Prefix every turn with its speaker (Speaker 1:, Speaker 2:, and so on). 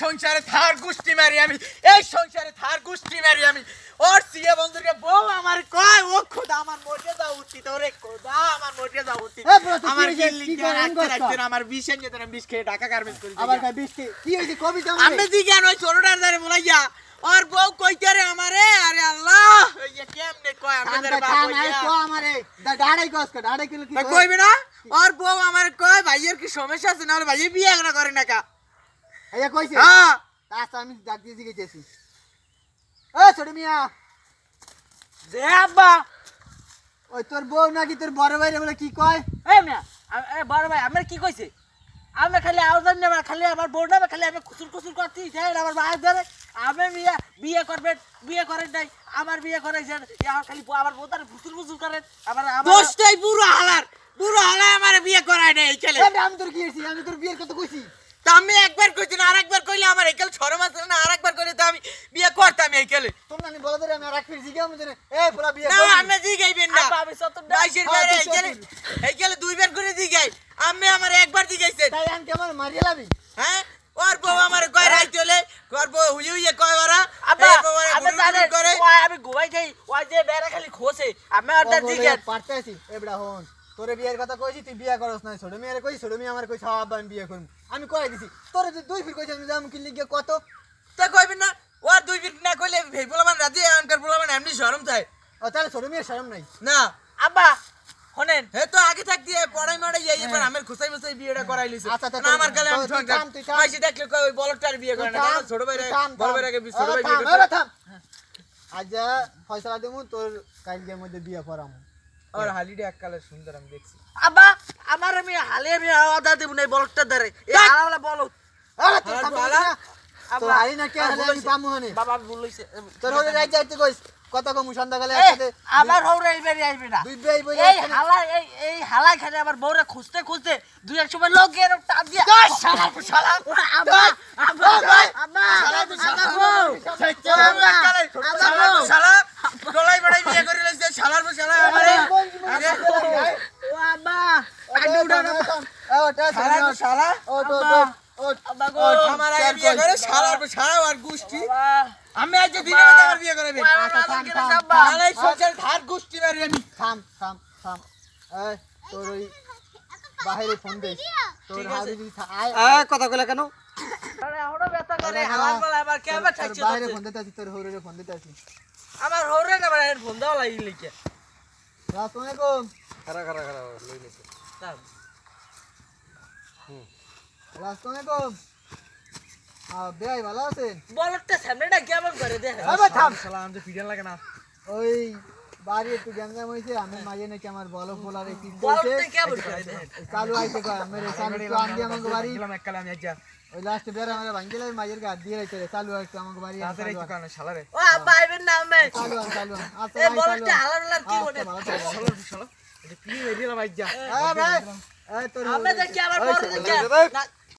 Speaker 1: সংসারে থার গুষ্টি মারি আমি এই সংসারে থার গুষ্টি মারি আমি। ওর সিয়ে বন্ধুকে বউ আমার কয় ও খোদা আমার মরে যাওয়া উচিত ওরে খোদা আমার মরে যাওয়া উচিত। আমার
Speaker 2: কি কি
Speaker 1: কে
Speaker 2: করে
Speaker 1: রাখতে রাখতে আমার বিষ এনে দেন বিষ খেয়ে টাকা গার্মেন্টস করে
Speaker 2: আবার কয় বৃষ্টি? কি হয়েছে? কবিতা
Speaker 1: আমি দি কেন ওই ছোটটার ধারে মোলাইয়া ওর বউ কইতে রে আমারে আরে আল্লাহ ওই যে কেমনে কয় আমাদের বাপ হইয়া
Speaker 2: ডাড়াই কস কা ডাড়াই কিলো কি
Speaker 1: কইবে না ওর বউ আমার কয় ভাইয়ের কি সমস্যা আছে? না ভাইয়ে বিয়ে করে না কা।
Speaker 2: এই কইছে?
Speaker 1: হ্যাঁ
Speaker 2: তাস আমি ডাক দিয়ে জিগেছি এ ছোট মিয়া।
Speaker 3: যে আব্বা।
Speaker 2: ওই তোর বউ নাকি তোর বড় ভাইরে বলে কি কয়?
Speaker 3: এই মিয়া বড় ভাই আমার কি কইছে? আমি খালি আওয়াজ নেবার খালি আমার বোর্ড নেবে খালি আমি খুচুর খুচুর করছি যাই আমার ভাই ধরে। আমি বিয়ে বিয়ে করবেন বিয়ে করেন নাই আমার বিয়ে করাইছেন আমার খালি বউ- আমার বোতার ফুসুর ফুসুর করেন আমার
Speaker 1: দোষটাই বুড়ো হালার বুড়ো হালায় আমার বিয়ে করায় নাই এই ছেলে।
Speaker 2: আমি তোর কি হয়েছি? আমি তোর বিয়ের কথা কইছি।
Speaker 1: তা আমি একবার কইছি না আরেকবার কইলে আমার একেল ছড় মাস না আরেকবার কইলে তো আমি বিয়ে করতাম এই কেলে
Speaker 2: তোমরা আমি বলে ধরে আমি আর এক ফির জিগে আমি জানি এ পুরা বিয়ে
Speaker 1: না আমি জিগাইবেন না।
Speaker 3: আমি
Speaker 1: বাইশের
Speaker 2: হ্যাঁ,
Speaker 1: বাইরে
Speaker 2: তুই
Speaker 1: এই কেলে
Speaker 2: সত্তর।
Speaker 1: এই কেলে দুইবার করে জিগাই। আমি আমার একবার জিগাইছেন।
Speaker 2: তাই আমি কেমন মারিয়ে লাবি?
Speaker 1: হ্যাঁ? ওর বউ আমার কয় রাইতে হলে ওর বউ হুইয়ে হুইয়ে কয় ওরা?
Speaker 3: আব্বা
Speaker 1: এই আমার
Speaker 3: আমি
Speaker 1: গুরুর করে।
Speaker 3: আমি ঘুমাই যাই ওই যে বেড়া খালি খোসে আমি ওটা দিকে
Speaker 2: পারতে আছি এবড়া হন। তোরে বিয়ের কথা কইছি তুই বিয়ে করস না ছোট মেয়ের কইছি ছোট মেয়ে আমার হ্যাঁ আব্বা আমি বিয়ে করব। আমি করাই দিছি তোরে যে দুই ফির কইছি আমি যাম কি লিগে কত?
Speaker 1: তা কইবেন না ওর দুই ফিট না কইলে ভেই বলবান রাজি আনকার বলবান এমনি শরম থাকে
Speaker 2: ও তাহলে ছোট মেয়ের শরম নাই।
Speaker 1: না
Speaker 3: আব্বা শোনেন
Speaker 1: হে তো আগে থাক দিয়ে পড়াই মারাই যাই এবার আমার খুসাই মুসাই বিয়েটা করাই লিছে
Speaker 2: আচ্ছা,
Speaker 1: না আমার কালে আমি
Speaker 2: তুই থাম,
Speaker 1: ঠক
Speaker 2: তুই থাম।
Speaker 1: পাইছি দেখলে কই ওই বলটার বিয়ে করে না। ছোট ভাই বড় ভাই আগে ছোট ভাই বিয়ে করছে?
Speaker 2: আজ ফয়সালা দেবো তোর কালকের মধ্যে বিয়ে করাম।
Speaker 1: আর হালিডে এক কালে সুন্দর আমি দেখছি
Speaker 3: আব্বা আমার আমি হালে আমি আদা দেব না বলকটা ধরে এই
Speaker 1: দেখ।
Speaker 3: হালা বলো
Speaker 2: আরে তোর
Speaker 1: হালা
Speaker 2: না। তোর হারি না কে হালে আমি পামু হনে
Speaker 3: বাবা বলইছে
Speaker 2: তোর হলে রাইতে যাইতে কইস কত কম সন্ধ্যাকালে একসাথে
Speaker 3: আমার হৌরে এইবারই আসবে না
Speaker 2: দুই বেই বই
Speaker 3: এই হালা এই এই হালা খানে আমার বউরে খুঁজতে খুঁজতে দুই এক সময় লোক এরকম টান দিয়ে শালা শালা আব্বা আব্বা বউ
Speaker 1: শালা শালা বড়াই বিয়ে করে লইছে শালার বউ শালা আমারে আগে
Speaker 3: ও আব্বা
Speaker 1: শালার বউ শালা
Speaker 3: আব্বা গো
Speaker 1: আমার আগে বিয়ে করে শালার বউ শালা আর গুষ্টি
Speaker 3: বাবা
Speaker 1: আমি আজ আমার বিয়ে করাবে
Speaker 2: আচ্ছা,
Speaker 1: ধার গুষ্টি মারি আমি।
Speaker 2: থাম থাম থাম। তোর ওই বাহিরে ফোন দিস তোর হাবি যদি আয়।
Speaker 1: কথা কইলা কেন?
Speaker 3: আরে এখনও ব্যথা করে।
Speaker 2: আরে না,
Speaker 3: আবার কে আবার ঠাইছে
Speaker 2: বাইরে ফোন দিতে আছি তোর হরে ফোন দিতে আছি।
Speaker 3: আমার হৌরে না আমার ফোন দেওয়া লাগি লিখে?
Speaker 2: আসসালামু আলাইকুম।
Speaker 1: খারা খারা খারা লই নিছে
Speaker 2: আসসালামু আলাইকুম। আহ ভালো আছেন?
Speaker 3: বলটা সামনেটা কেমন করে দেখে
Speaker 2: আবে থাম।
Speaker 1: শালা আমি পিটান লাগে না।
Speaker 2: ওই বাড়ি একটু গ্যাঞ্জাম হয়েছে আমি মাঝে নাকি আমার বলো ফোলার একটু চালু আইছে কয় আমার চালু একটু আনদি আমাকে বাড়ি।
Speaker 1: গেলাম এক কালে আমি আজ যা
Speaker 2: ওই লাস্ট বের আমার ভাঙ্গিলে মাঝের গা দিয়ে রাইছে চালু একটু আমাকে বাড়ি আন, চালু
Speaker 1: একটু
Speaker 2: আন।
Speaker 1: কানে শালারে
Speaker 3: ও আব্বা আইবেন না আমি
Speaker 2: চালু চালু আন। আচ্ছা
Speaker 3: এই বলটা
Speaker 2: আন।
Speaker 3: হালার কি বলে?
Speaker 2: ভালো
Speaker 1: শালা শালা। এটা কি হয়ে গেলাম
Speaker 2: হ্যাঁ ভাই এই তোর
Speaker 3: আমরা দেখি আবার
Speaker 2: পরে
Speaker 3: দেখি